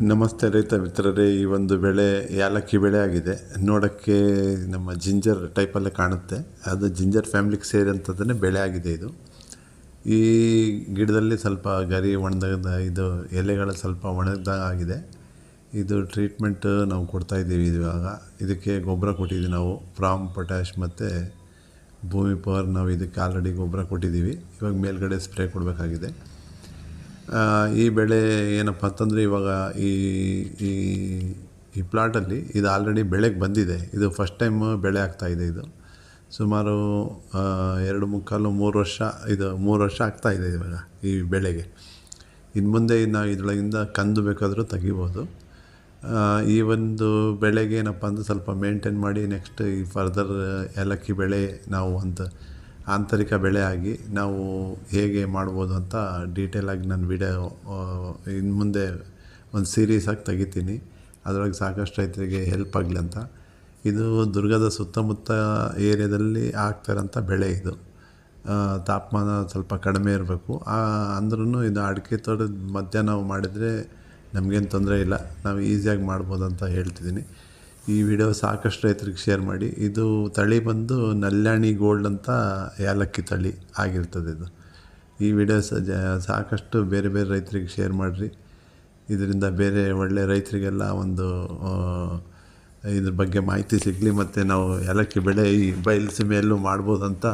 ನಮಸ್ತೆ ರೈತ ಮಿತ್ರರೇ, ಈ ಒಂದು ಬೆಳೆ, ಯಾಲಕ್ಕಿ ಬೆಳೆ ಆಗಿದೆ. ನೋಡೋಕ್ಕೆ ನಮ್ಮ ಜಿಂಜರ್ ಟೈಪಲ್ಲೇ ಕಾಣುತ್ತೆ. ಅದು ಜಿಂಜರ್ ಫ್ಯಾಮ್ಲಿಗೆ ಸೇರಿದಂಥದ್ದನ್ನೇ ಬೆಳೆ ಆಗಿದೆ ಇದು. ಈ ಗಿಡದಲ್ಲಿ ಸ್ವಲ್ಪ ಗರಿ ಒಣದ ಇದು ಎಲೆಗಳು ಸ್ವಲ್ಪ ಒಣಗ್ದಾಗ ಆಗಿದೆ. ಇದು ಟ್ರೀಟ್ಮೆಂಟ್ ನಾವು ಕೊಡ್ತಾ ಇದ್ದೀವಿ ಇವಾಗ. ಇದಕ್ಕೆ ಗೊಬ್ಬರ ಕೊಟ್ಟಿದ್ದೀವಿ ನಾವು. ಪ್ರಾಮ್ ಪೊಟ್ಯಾಶ್ ಮತ್ತು ಭೂಮಿ ಪವರ್ ನಾವು ಇದಕ್ಕೆ ಆಲ್ರೆಡಿ ಗೊಬ್ಬರ ಕೊಟ್ಟಿದ್ದೀವಿ. ಇವಾಗ ಮೇಲ್ಗಡೆ ಸ್ಪ್ರೇ ಕೊಡಬೇಕಾಗಿದೆ. ಈ ಬೆಳೆ ಏನಪ್ಪ ಅಂತಂದರೆ ಇವಾಗ ಈ ಈ ಈ ಪ್ಲಾಟಲ್ಲಿ ಇದು ಆಲ್ರೆಡಿ ಬೆಳೆಗೆ ಬಂದಿದೆ. ಇದು ಫಸ್ಟ್ ಟೈಮ್ ಬೆಳೆ ಆಗ್ತಾ ಇದೆ ಸುಮಾರು ಎರಡು ಮುಕ್ಕಾಲು ಮೂರು ವರ್ಷ ಇದು ಮೂರು ವರ್ಷ ಆಗ್ತಾ ಇದೆ ಇವಾಗ ಈ ಬೆಳೆಗೆ. ಇನ್ನು ಮುಂದೆ ನಾವು ಇದರೊಳಗಿಂದ ಕಂದು ಬೇಕಾದರೂ ತೆಗಿಬೋದು. ಈ ಒಂದು ಬೆಳೆಗೆ ಏನಪ್ಪ ಅಂದರೆ ಸ್ವಲ್ಪ ಮೇಂಟೈನ್ ಮಾಡಿ ನೆಕ್ಸ್ಟ್ ಈ ಫರ್ದರ್ ಏಲಕ್ಕಿ ಬೆಳೆ ನಾವು ಒಂದು ಆಂತರಿಕ ಬೆಳೆ ಆಗಿ ನಾವು ಹೇಗೆ ಮಾಡ್ಬೋದು ಅಂತ ಡೀಟೇಲಾಗಿ ನಾನು ವಿಡಿಯೋ ಇನ್ನು ಮುಂದೆ ಒಂದು ಸೀರೀಸಾಗಿ ತೆಗಿತೀನಿ. ಅದರೊಳಗೆ ಸಾಕಷ್ಟು ರೈತರಿಗೆ ಹೆಲ್ಪ್ ಆಗಲಿ ಅಂತ. ಇದು ದುರ್ಗದ ಸುತ್ತಮುತ್ತ ಏರಿಯಾದಲ್ಲಿ ಆಗ್ತಾರಂಥ ಬೆಳೆ ಇದು. ತಾಪಮಾನ ಸ್ವಲ್ಪ ಕಡಿಮೆ ಇರಬೇಕು. ಅಂದ್ರೂ ಇದು ಅಡಿಕೆ ತೋಟದ ಮಧ್ಯ ನಾವು ಮಾಡಿದರೆ ನಮಗೇನು ತೊಂದರೆ ಇಲ್ಲ. ನಾವು ಈಸಿಯಾಗಿ ಮಾಡ್ಬೋದು ಅಂತ ಹೇಳ್ತಿದ್ದೀನಿ. ಈ ವಿಡಿಯೋ ಸಾಕಷ್ಟು ರೈತರಿಗೆ ಶೇರ್ ಮಾಡಿ. ಇದು ತಳಿ ಬಂದು ನಲ್ಯಾಣಿ ಗೋಲ್ಡ್ ಅಂತ ಏಲಕ್ಕಿ ತಳಿ ಆಗಿರ್ತದೆ ಇದು. ಈ ವಿಡಿಯೋ ಸಾಕಷ್ಟು ಬೇರೆ ಬೇರೆ ರೈತರಿಗೆ ಶೇರ್ ಮಾಡಿರಿ. ಇದರಿಂದ ಬೇರೆ ಒಳ್ಳೆ ರೈತರಿಗೆಲ್ಲ ಒಂದು ಇದ್ರ ಬಗ್ಗೆ ಮಾಹಿತಿ ಸಿಗಲಿ ಮತ್ತು ನಾವು ಏಲಕ್ಕಿ ಬೆಳೆ ಈ ಬಯಲುಸೀಮೆಯಲ್ಲೂ ಮಾಡ್ಬೋದಂತ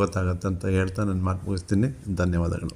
ಗೊತ್ತಾಗತ್ತೆ ಅಂತ ಹೇಳ್ತಾ ನಾನು ಮಾತು ಮುಗಿಸ್ತೀನಿ. ಧನ್ಯವಾದಗಳು.